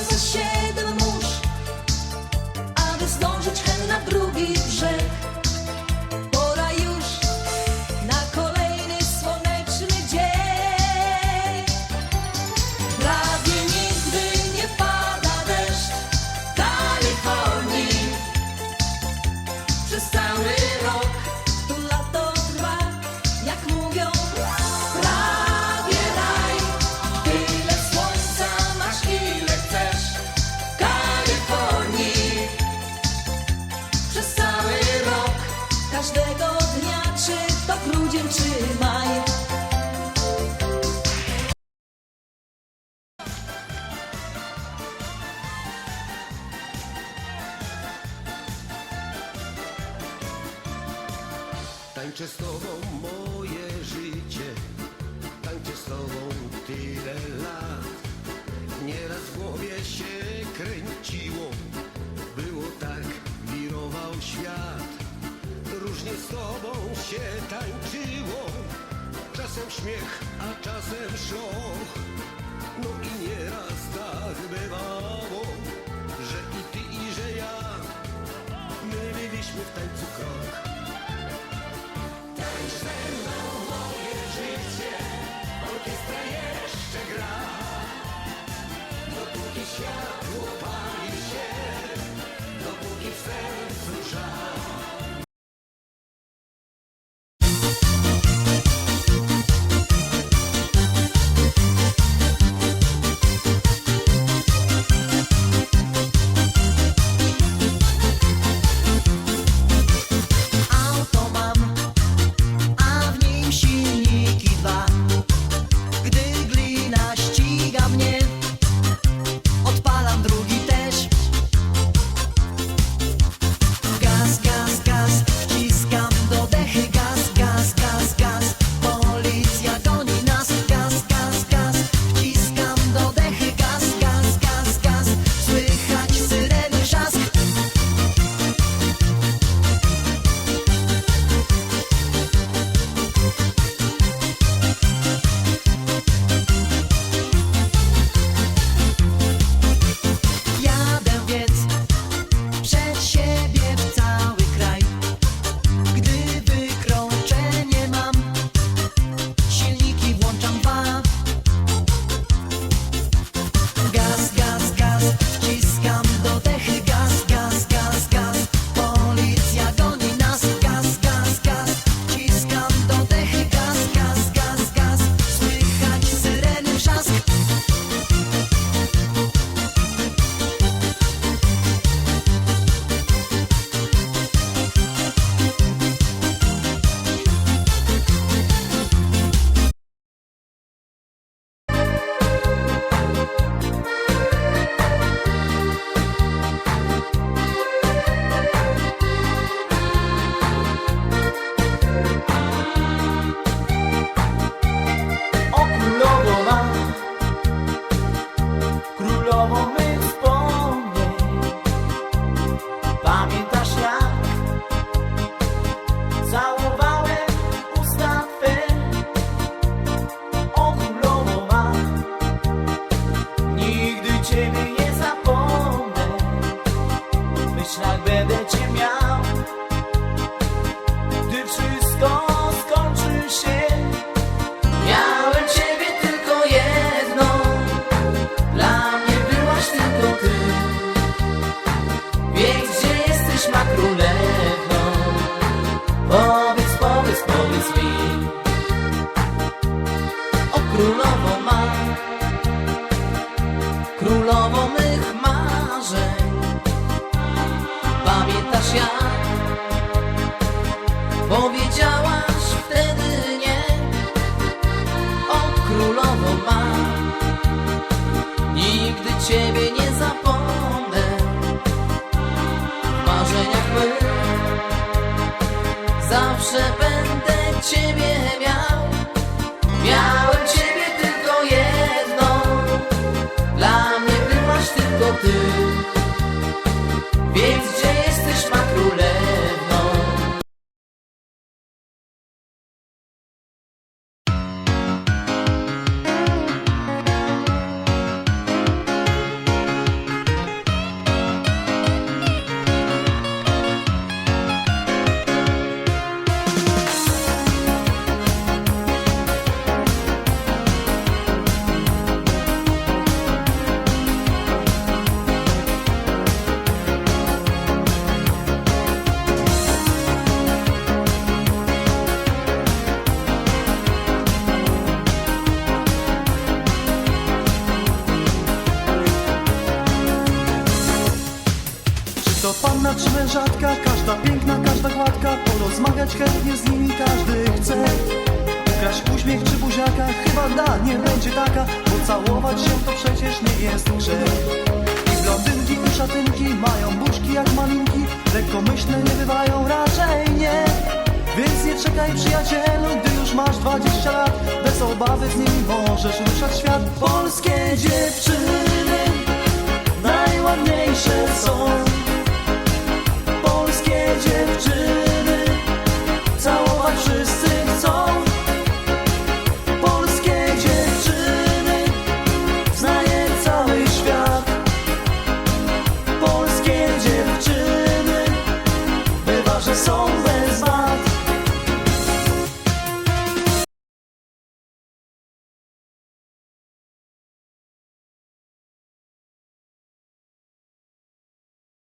was a shame. Tańczę z tobą moje życie. Tańczę z tobą tyle lat. Nieraz w głowie się kręciło. Było tak, wirował świat. Różnie z tobą się tańczyło. Czasem śmiech, a czasem szok. como Ciebie nie zapomnę. W marzeniach Zawsze będę Ciebie miał. Miałem Ciebie tylko jedną. Dla mnie byłaś tylko Ty. Znaczymy rzadka Każda piękna, każda gładka Porozmawiać chętnie z nimi każdy chce. Ukraść uśmiech czy buziaka Chyba da, nie będzie taka Bo całować się to przecież nie jest grzech I blondynki i szatynki Mają buźki jak malinki Lekkomyślne nie bywają raczej nie. Więc nie czekaj przyjacielu Gdy już masz 20 lat. Bez obawy z nimi możesz ruszać świat. Polskie dziewczyny Najładniejsze są wszystkie dziewczyny.